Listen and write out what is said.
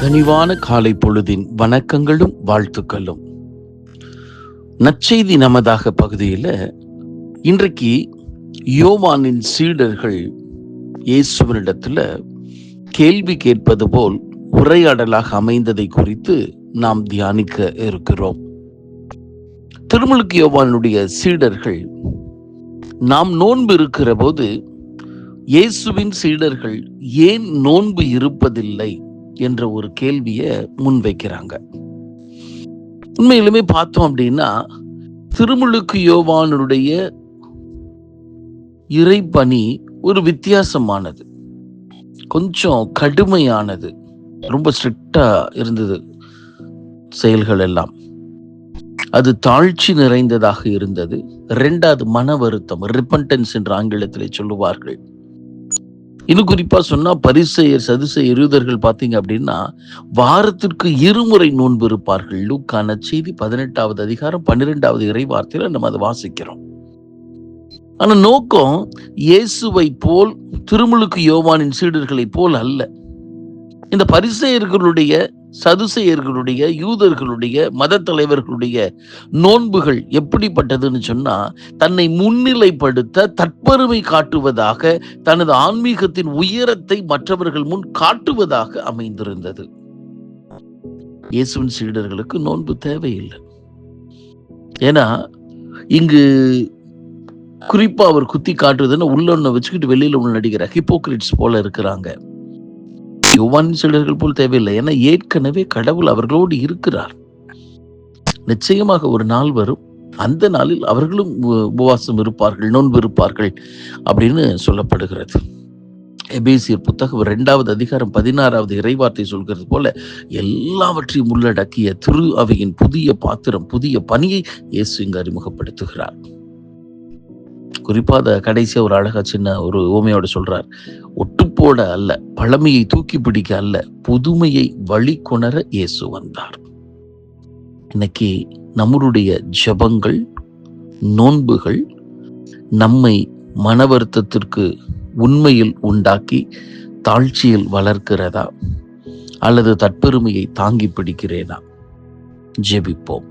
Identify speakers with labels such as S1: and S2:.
S1: கனிவான காலை பொழுதின் வணக்கங்களும் வாழ்த்துக்களும். நற்செய்தி நமதாக பகுதியில் இன்றைக்கு யோவானின் சீடர்கள் இயேசுவனிடத்துல கேள்வி கேட்பது போல் உரையாடலாக அமைந்ததை குறித்து நாம் தியானிக்க இருக்கிறோம். திருமுழுக்கு யோவானுடைய சீடர்கள் நாம் நோன்பு இருக்கிற போது இயேசுவின் சீடர்கள் ஏன் நோன்பு இருப்பதில்லை? என்ற ஒரு கேள்வியை முன்வைக்கிறாங்க உண்மையிலுமே பார்த்தோம் அப்படின்னா திருமுழுக்கு யோவானுடைய இறைப்பணி ஒரு வித்தியாசமானது. கொஞ்சம் கடுமையானது. ரொம்ப ஸ்ட்ரிக்டா இருந்தது செயல்கள் எல்லாம். அது தாழ்ச்சி நிறைந்ததாக இருந்தது. ரெண்டாவது மன வருத்தம் ரிப்பன்டன்ஸ் என்று ஆங்கிலத்திலே சொல்லுவார்கள். இன்னும் குறிப்பாக சொன்னால் பரிசெயர் சதுசெயர் இருதர்கள் பார்த்தீங்க அப்படின்னா வாரத்திற்கு இருமுறை நோன்பு இருப்பார்கள். லூக்கான செய்தி பதினெட்டாவது அதிகாரம் பன்னிரெண்டாவது இறை வார்த்தையில் நம்ம அதை வாசிக்கிறோம். ஆனால் நோக்கம் இயேசுவை போல் திருமுழுக்கு யோவானின் சீடர்களைப் போல் அல்ல. இந்த பரிசெயர்களுடைய சதுசெயர்களுடைய யூதர்களுடைய மத தலைவர்களுடைய நோன்புகள் எப்படிப்பட்டதுன்னு சொன்னா தன்னை முன்னிலைப்படுத்த தற்பெருமை காட்டுவதாக தனது ஆன்மீகத்தின் உயரத்தை மற்றவர்கள் முன் காட்டுவதாக அமைந்திருந்தது. இயேசுவின் சீடர்களுக்கு நோன்பு தேவையில்லை. ஏன்னா இங்கு குறிப்பா அவர் குத்தி காட்டுறதுன்னு உள்ள ஒன்று வச்சுக்கிட்டு வெளியில ஒன்று நடிக்கிறார் ஹிப்போக்ரிட்ஸ் போல இருக்கிறாங்க. யுவான் சீடர்கள் போல் தேவையில்லை. ஏன்னா ஏற்கனவே கடவுள் அவர்களோடு இருக்கிறார். நிச்சயமாக ஒரு நாள் வரும். அந்த நாளில் அவர்களும் உ- உபவாசம் இருப்பார்கள் நோன்பு இருப்பார்கள் அப்படின்னு சொல்லப்படுகிறது. எபேசியர் புத்தகம் இரண்டாவது அதிகாரம் பதினாறாவது இறைவார்த்தை சொல்கிறது போல எல்லாவற்றையும் உள்ளடக்கிய திரு அவையின் புதிய பாத்திரம் புதிய பணியை இயேசு இங்கு அறிமுகப்படுத்துகிறார். குறிப்பாக கடைசியாக ஒரு அழகா சின்ன ஒரு ஓமையோடு சொல்றார். ஒட்டுப்போட அல்ல பழமையை தூக்கி பிடிக்க அல்ல புதுமையை வழிகொணர இயேசு வந்தார். இன்னைக்கு நம்மளுடைய ஜெபங்கள் நோன்புகள் நம்மை மன வருத்தத்திற்கு உண்மையில் உண்டாக்கி தாழ்ச்சியில் வளர்க்கிறதா? அல்லது தற்பெருமையை தாங்கி பிடிக்கிறேனா? ஜெபிப்போம்.